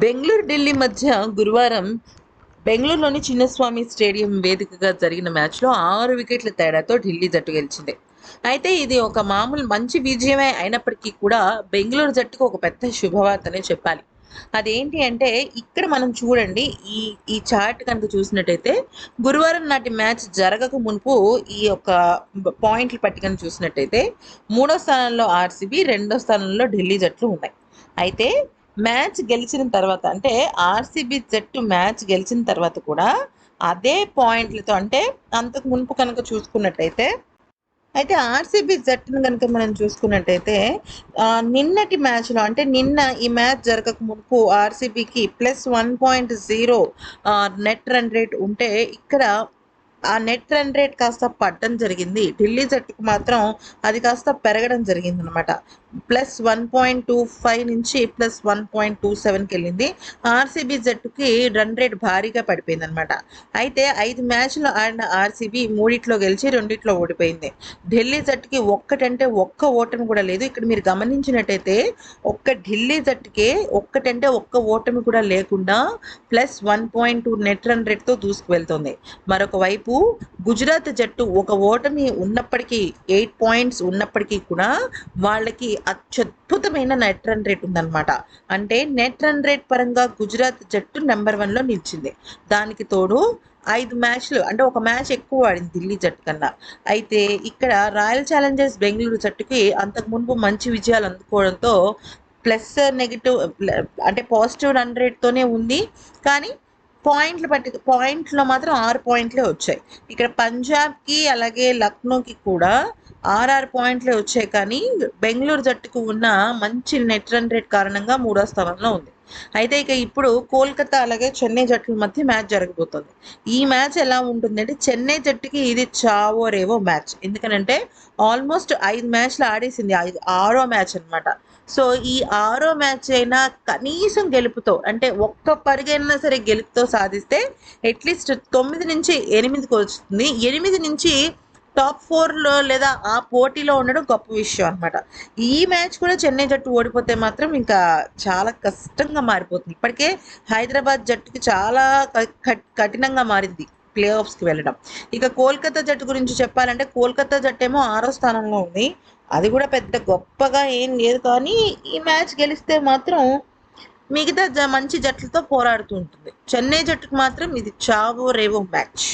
బెంగళూరు ఢిల్లీ మధ్య గురువారం బెంగళూరులోని చిన్నస్వామి స్టేడియం వేదికగా జరిగిన మ్యాచ్లో ఆరు వికెట్ల తేడాతో ఢిల్లీ జట్టు గెలిచింది. అయితే ఇది ఒక మామూలు మంచి విజయమే అయినప్పటికీ కూడా బెంగళూరు జట్టుకు ఒక పెద్ద శుభవార్తనే చెప్పాలి. అదేంటి అంటే ఇక్కడ మనం చూడండి ఈ ఈ చార్ట్ కనుక చూసినట్టయితే గురువారం నాటి మ్యాచ్ జరగక మునుపు ఈ యొక్క పాయింట్ల పట్టికను చూసినట్టయితే మూడో స్థానంలో ఆర్సీబీ రెండో స్థానంలో ఢిల్లీ జట్లు ఉన్నాయి. అయితే మ్యాచ్ గెలిచిన తర్వాత అంటే ఆర్సీబీ జట్టు మ్యాచ్ గెలిచిన తర్వాత కూడా అదే పాయింట్లతో అంటే అంతకు మునుపు కనుక చూసుకున్నట్టయితే అయితే ఆర్సీబీ జట్టును కనుక మనం చూసుకున్నట్టయితే నిన్నటి మ్యాచ్లో అంటే నిన్న ఈ మ్యాచ్ జరగక మునుపు ఆర్సీబీకి plus one point zero net run rate ఉంటే ఇక్కడ ఆ నెట్ రన్ రేట్ కాస్త పడడం జరిగింది. ఢిల్లీ జట్టుకు మాత్రం అది కాస్త పెరగడం జరిగింది అనమాట plus one point two five నుంచి ప్లస్ వన్ పాయింట్ టూ సెవెన్కి వెళ్ళింది ఆర్సీబీ జట్టుకి రన్ రేట్ భారీగా పడిపోయింది అనమాట అయితే ఐదు మ్యాచ్లు ఆడిన ఆర్సీబీ మూడిట్లో గెలిచి రెండిట్లో ఓడిపోయింది. ఢిల్లీ జట్టుకి ఒక్కటంటే ఒక్క ఓటమి కూడా లేదు. ఇక్కడ మీరు గమనించినట్టయితే ఒక్క ఢిల్లీ జట్టుకే ఒక్కటంటే ఒక్క ఓటమి కూడా లేకుండా plus one point two net run రేట్తో దూసుకువెళ్తుంది. మరొక వైపు గుజరాత్ జట్టు ఒక ఓటమి ఉన్నప్పటికీ ఎయిట్ పాయింట్స్ ఉన్నప్పటికీ కూడా వాళ్ళకి అత్యద్భుతమైన నెట్ రన్ రేట్ ఉందన్నమాట. అంటే నెట్ రన్ రేట్ పరంగా గుజరాత్ జట్టు నెంబర్ వన్లో నిలిచింది. దానికి తోడు ఐదు మ్యాచ్లు అంటే ఒక మ్యాచ్ ఎక్కువ ఆడింది ఢిల్లీ జట్టు కన్నా. అయితే ఇక్కడ రాయల్ ఛాలెంజర్స్ బెంగళూరు జట్టుకి అంతకు మునుపు మంచి విజయాలు అందుకోవడంతో ప్లస్ నెగిటివ్ అంటే పాజిటివ్ రన్ రేట్తోనే ఉంది. కానీ పాయింట్లు పట్టి పాయింట్లో మాత్రం ఆరు పాయింట్లే వచ్చాయి. ఇక్కడ పంజాబ్కి అలాగే లక్నోకి కూడా ఆర్ఆర్ పాయింట్లే వచ్చాయి కానీ బెంగళూరు జట్టుకు ఉన్న మంచి నెట్ రన్ రేట్ కారణంగా మూడో స్థానంలో ఉంది. అయితే ఇక ఇప్పుడు కోల్కతా అలాగే చెన్నై జట్ల మధ్య మ్యాచ్ జరగబోతుంది. ఈ మ్యాచ్ ఎలా ఉంటుందంటే చెన్నై జట్టుకి ఇది చావో రేవో మ్యాచ్. ఎందుకనంటే ఆల్మోస్ట్ ఐదు మ్యాచ్లు ఆడేసింది. ఐదు ఆరో మ్యాచ్ అన్నమాట. సో ఈ ఆరో మ్యాచ్ అయినా కనీసం గెలుపుతో అంటే ఒక్క పరుగైనా సరే గెలుపుతో సాధిస్తే అట్లీస్ట్ తొమ్మిది నుంచి ఎనిమిదికి వస్తుంది ఎనిమిది నుంచి టాప్ ఫోర్లో లేదా ఆ పోటీలో ఉండడం గొప్ప విషయం అనమాట ఈ మ్యాచ్ కూడా చెన్నై జట్టు ఓడిపోతే మాత్రం ఇంకా చాలా కష్టంగా మారిపోతుంది. ఇప్పటికే హైదరాబాద్ జట్టుకి చాలా కఠినంగా మారింది ప్లే ఆఫ్స్కి వెళ్ళడం. ఇక కోల్కతా జట్టు గురించి చెప్పాలంటే కోల్కతా జట్టు ఏమో ఆరో స్థానంలో ఉంది. అది కూడా పెద్ద గొప్పగా ఏం లేదు కానీ ఈ మ్యాచ్ గెలిస్తే మాత్రం మిగతా జ మంచి జట్లతో పోరాడుతూ ఉంటుంది. చెన్నై జట్టుకు మాత్రం ఇది చావో రేవో మ్యాచ్.